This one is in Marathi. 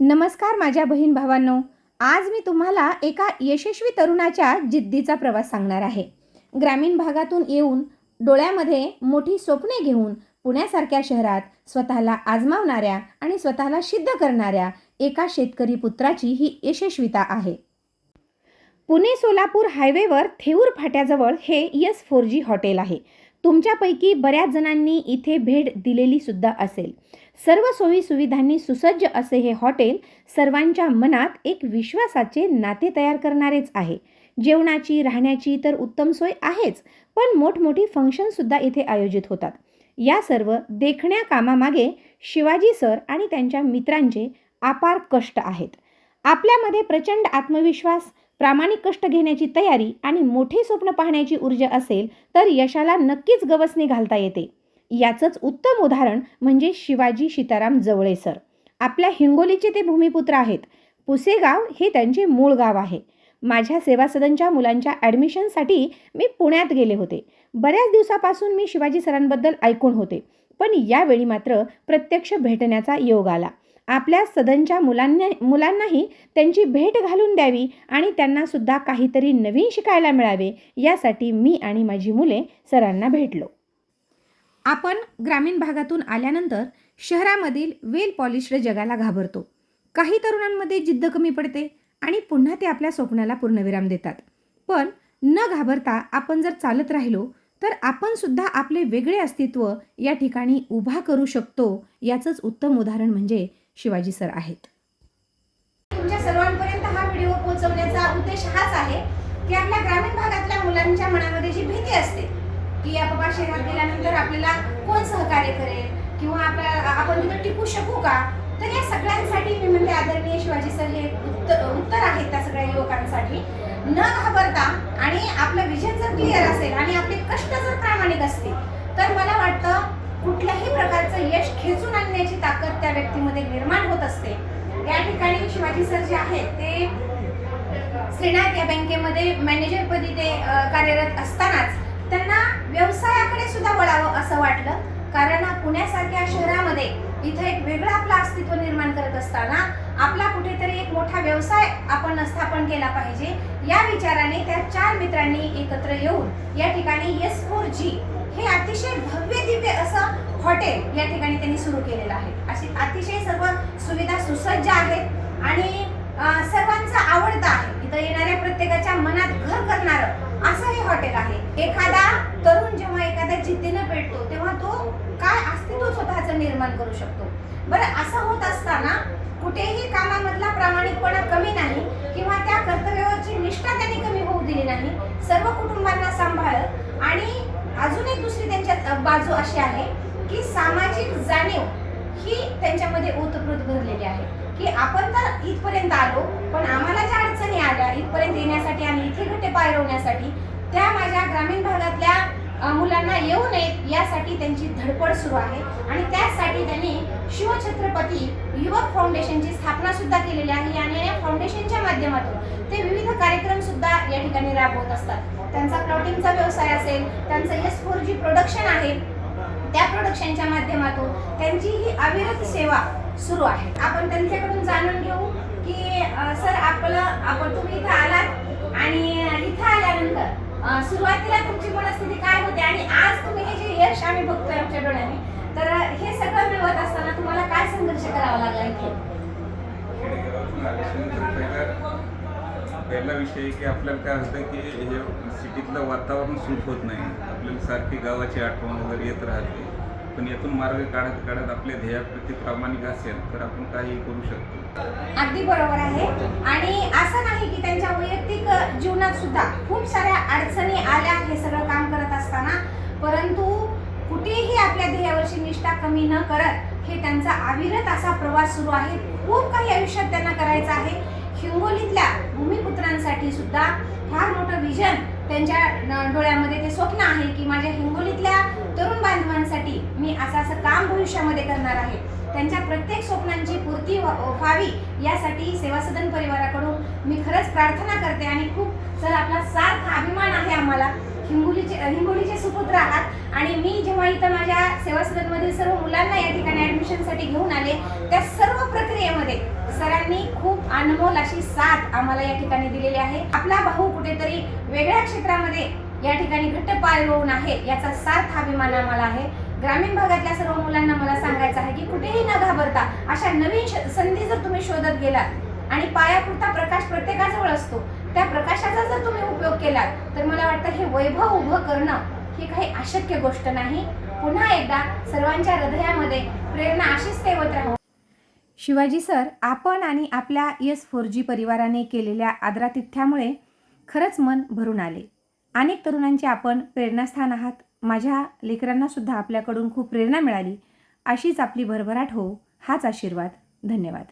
नमस्कार माझ्या बहीण भावांनो. आज मी तुम्हाला एका यशस्वी तरुणाच्या जिद्दीचा प्रवास सांगणार आहे. ग्रामीण भागातून येऊन डोळ्यामध्ये मोठी स्वप्ने घेऊन पुण्यासारख्या शहरात स्वतःला आजमावणाऱ्या आणि स्वतःला सिद्ध करणाऱ्या एका शेतकरी पुत्राची ही यशस्विता आहे. पुणे सोलापूर हायवेवर थेऊर फाट्याजवळ हे यस फोर जी हॉटेल आहे. तुमच्यापैकी बऱ्याच जणांनी इथे भेट दिलेली सुद्धा असेल. सर्व सोयी सुविधांनी सुसज्ज असे हे हॉटेल सर्वांच्या मनात एक विश्वासाचे नाते तयार करणारेच आहे. जेवणाची राहण्याची तर उत्तम सोय आहेच पण मोठमोठी फंक्शनसुद्धा इथे आयोजित होतात. या सर्व देखण्या कामामागे शिवाजी सर आणि त्यांच्या मित्रांचे अपार कष्ट आहेत. आपल्यामध्ये प्रचंड आत्मविश्वास प्रामाणिक कष्ट घेण्याची तयारी आणि मोठे स्वप्न पाहण्याची ऊर्जा असेल तर यशाला नक्कीच गवसणी घालता येते. याचंच उत्तम उदाहरण म्हणजे शिवाजी सीताराम जवळे सर. आपल्या हिंगोलीचे ते भूमिपुत्र आहेत. पुसेगाव हे त्यांचे मूळ गाव आहे. माझ्या सेवा सदनच्या मुलांच्या ॲडमिशनसाठी मी पुण्यात गेले होते. बऱ्याच दिवसापासून मी शिवाजी सरांबद्दल ऐकून होते. पण यावेळी मात्र प्रत्यक्ष भेटण्याचा योग आला. आपल्या सदनच्या मुलांना मुलांनाही त्यांची भेट घालून द्यावी आणि त्यांना सुद्धा काहीतरी नवीन शिकायला मिळावे यासाठी मी आणि माझी मुले सरांना भेटलो. आपण ग्रामीण भागातून आल्यानंतर शहरामधील वेल पॉलिश्ड जगाला घाबरतो. काही तरुणांमध्ये जिद्द कमी पडते आणि पुन्हा ते आपल्या स्वप्नाला पूर्णविराम देतात. पण न घाबरता आपण जर चालत राहिलो तर आपण सुद्धा आपले वेगळे अस्तित्व या ठिकाणी उभा करू शकतो याचंच उत्तम उदाहरण म्हणजे शिवाजी सर आहेत. तुमच्या सर्वांपर्यंत हा व्हिडिओ पोहोचवण्याचा उद्देश हाच आहे की आपल्या ग्रामीण भागातल्या मुलांच्या मनामध्ये जी भीती असते की या बाबा शहरात गेल्यानंतर आपल्याला कोण सहकार्य करेल किंवा आपल्या आपण तिथं टिकू शकू का? तर या सगळ्यांसाठी मी म्हणते आदरणीय शिवाजी सर हे उत्तर उत्तर आहेत त्या सगळ्या युवकांसाठी. न घाबरता आणि आपलं विजन जर क्लिअर असेल आणि आपले कष्ट जर प्रामाणिक असतील तर मला वाटतं कुठल्याही प्रकारचं यश खेचून आणण्याची ताकद त्या व्यक्तीमध्ये निर्माण होत असते. या ठिकाणी शिवाजी सर जे आहेत ते श्रीनाथ या बँकेमध्ये मॅनेजरपदी ते कार्यरत असतानाच त्यांना व्यवसायाकडे सुद्धा वळावं असं वाटलं. कारण पुण्यासारख्या शहरामध्ये इथं एक वेगळं आपलं अस्तित्व निर्माण करत असताना आपला कुठेतरी एक मोठा व्यवसाय आपण स्थापन केला पाहिजे. या विचाराने त्या चार मित्रांनी एकत्र येऊन या ठिकाणी एस फोर जी हे अतिशय भव्य दिव्य असं हॉटेल या ठिकाणी त्यांनी सुरू केलेलं आहे. अशी अतिशय सर्व सुविधा सुसज्ज आहेत आणि सर्वांचा सर्वांचं आवडतं आहे. इथं येणाऱ्या प्रत्येकाच्या मनात घर करणारं असं हे हॉटेल आहे. एखादा तरुण जेव्हा एखाद्या जिद्दीनं पेटतो तेव्हा तो काय अस्तित्व स्वतःचं निर्माण करू शकतो. बरं असं होत असताना कुठेही कामामधला प्रामाणिकपणा कमी नाही किंवा त्या कर्तव्यावरची निष्ठा त्यांनी कमी होऊ दिली नाही. सर्व कुटुंबांना सांभाळत आणि अजून एक दुसरी त्यांच्यात बाजू अशी आहे की सामाजिक जाणीव ही त्यांच्यामध्ये ओतप्रोत भरलेली आहे. की आपण तर इथपर्यंत आलो पण आम्हाला ज्या अडचणी आल्या इथपर्यंत येण्यासाठी आणि इथे घटे पायरवण्यासाठी त्या माझ्या ग्रामीण भागातल्या मुलांना येऊ नयेत यासाठी त्यांची धडपड सुरू आहे. आणि त्याचसाठी त्यांनी शिवछत्रपती युवक फाउंडेशनची स्थापना सुद्धा केलेली आहे. आणि या फाउंडेशनच्या माध्यमातून ते विविध कार्यक्रम सुद्धा या ठिकाणी राबवत असतात. त्यांचा प्लॉटिंगचा व्यवसाय असेल त्यांचं एस फोर जी प्रोडक्शन आहे त्या प्रोडक्शनच्या माध्यमातून त्यांची ही अविरत सेवा सुरू आहे. आपण त्यांच्याकडून जाणून घेऊ की सर आपलं आपण तुम्ही इथं आलात आणि इथं आल्यानंतर सुरुवातीला तुमची मनस्थिती काय होती आणि आज तुम्ही हे जे यश आम्ही बघतोय आमच्या डोळ्याने तर हे सगळं मिळवत असताना तुम्हाला काय संघर्ष करावा लागला इथे? पहिला विषय की आपल्याला काय होतं की हे सिटीतलं वातावरण सूट होत नाही. आपल्याला सारखी गावाची आठवण वगैरे येत राहते. पण यातून मार्ग काढत काढत आपल्या ध्येयाप्रती प्रामाणिक असेल तर आपण काही करू शकतो. अगदी बरोबर आहे. आणि असं नाही की त्यांच्या वैयक्तिक जीवनात सुद्धा खूप साऱ्या अडचणी आल्या हे सगळं काम करत असताना. परंतु कुठेही आपल्या ध्येयावरची निष्ठा कमी न करत हे त्यांचा अविरत असा प्रवास सुरू आहे. खूप काही आयुष्यात त्यांना करायचं आहे. हिंगोलीतल्या भूमिपुत्रांसाठी सुद्धा फार मोठं विजन त्यांच्या डोळ्यामध्ये ते स्वप्न आहे की माझ्या हिंगोलीतल्या तरुण बांधवांसाठी मी काम भविष्यामध्ये करणार आहे. त्यांच्या प्रत्येक स्वप्नांची पूर्ती व्हावी यासाठी सेवा सदन परिवाराकडून मी खरंच प्रार्थना करते आणि खूप सर आपला सार्थ अभिमान आहे आम्हाला हिंगोलीचे हिंगोलीचे सुपुत्र आहात आणि मी जेव्हा इथं माझ्या सेवा सदनमधील सर्व मुलांना या ठिकाणी ॲडमिशनसाठी घेऊन आले त्या सर्व प्रक्रियेमध्ये सरांनी खूप अनमोल अशी साथ आम्हाला या ठिकाणी दिलेली आहे. आपला भाऊ कुठेतरी वेगळ्या क्षेत्रामध्ये या ठिकाणी घट्ट पाय होऊन आहे याचा सार्थ अभिमान आम्हाला आहे. ग्रामीण भागातल्या सर्व मुलांना मला सांगायचं आहे की कुठेही न घाबरता अशा नवीन संधी जर तुम्ही शोधत गेलात आणि पायापुरता प्रकाश प्रत्येकाजवळ असतो त्या प्रकाशाचा जर तुम्ही उपयोग केलात तर मला वाटतं हे वैभव उभं करणं ही काही अशक्य गोष्ट नाही. पुन्हा एकदा सर्वांच्या हृदयामध्ये प्रेरणा अशीच तेवत राहू. शिवाजी सर आपण आणि आपल्या यस फोर जी परिवाराने केलेल्या आदरातिथ्यामुळे खरंच मन भरून आले. अनेक तरुणांचे आपण प्रेरणास्थान आहात. माझ्या लेकरांनासुद्धा आपल्याकडून खूप प्रेरणा मिळाली. अशीच आपली भरभराट हो. हाच आशीर्वाद. धन्यवाद.